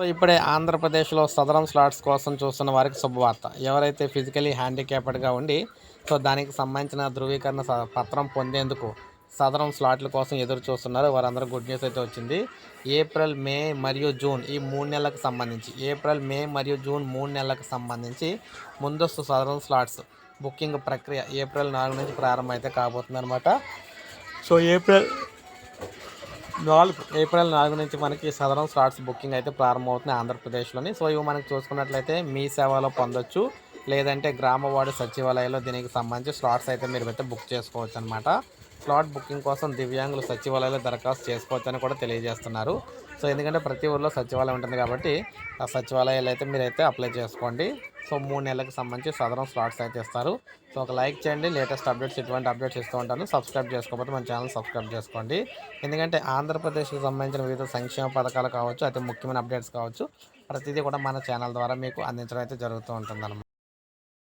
So ఇప్పుడే ఆంధ్రప్రదేశ్లో సదరం slots కోసం చూస్తున్న వారికి శుభవార్త. ఎవరైతే ఫిజికలీ హ్యాండిక్యాప్డ్గా ఉండి సో దానికి సంబంధించిన ధృవీకరణ పత్రం పొందేందుకు సదరం స్లాట్ల కోసం ఎదురు చూస్తున్నారో. వారందరూ గుడ్ న్యూస్ అయితే వచ్చింది. ఏప్రిల్ మే మరియు జూన్ ఈ మూడు నెలలకు సంబంధించి ఏప్రిల్ మే మరియు జూన్ మూడు నెలలకు సంబంధించి ముందస్తు సదరం స్లాట్స్ బుకింగ్ ప్రక్రియ ఏప్రిల్ నాలుగు నుంచి ప్రారంభం అయితే కాబోతుంది అనమాట సో ఏప్రిల్ నాలుగు ఏప్రిల్ నాలుగు నుంచి మనకి సదరం స్లాట్స్ బుకింగ్ అయితే ప్రారంభమవుతుంది ఆంధ్రప్రదేశ్లోని. సో ఇవి మనకు చూసుకున్నట్లయితే మీ సేవలో పొందొచ్చు. లేదంటే గ్రామ వార్డు సచివాలయంలో దీనికి సంబంధించి స్లాట్స్ అయితే మీరు అయితే బుక్ చేసుకోవచ్చు అనమాట స్లాట్ బుకింగ్ కోసం దివ్యాంగులు సచివాలయంలో దరఖాస్తు చేసుకోవచ్చు కూడా తెలియజేస్తున్నారు. సో ఎందుకంటే ప్రతి ఊర్లో సచివాలయం ఉంటుంది కాబట్టి ఆ సచివాలయాలు అయితే మీరైతే అప్లై చేసుకోండి. సో మూడు నెలలకు సంబంధించి సదరం స్లాట్స్ అయితే ఇస్తారు సో ఒక లైక్ చేయండి. లేటెస్ట్ అప్డేట్స్ ఇటువంటి అప్డేట్స్ ఇస్తూ ఉంటాను. సబ్స్క్రైబ్ చేసుకోకపోతే మన ఛానల్ సబ్స్క్రైబ్ చేసుకోండి. ఎందుకంటే ఆంధ్రప్రదేశ్కి సంబంధించిన వివిధ సంక్షేమ పథకాలు కావచ్చు అతి ముఖ్యమైన అప్డేట్స్ కావచ్చు ప్రతిదీ కూడా మన ఛానల్ ద్వారా మీకు అందించడం అయితే జరుగుతూ ఉంటుంది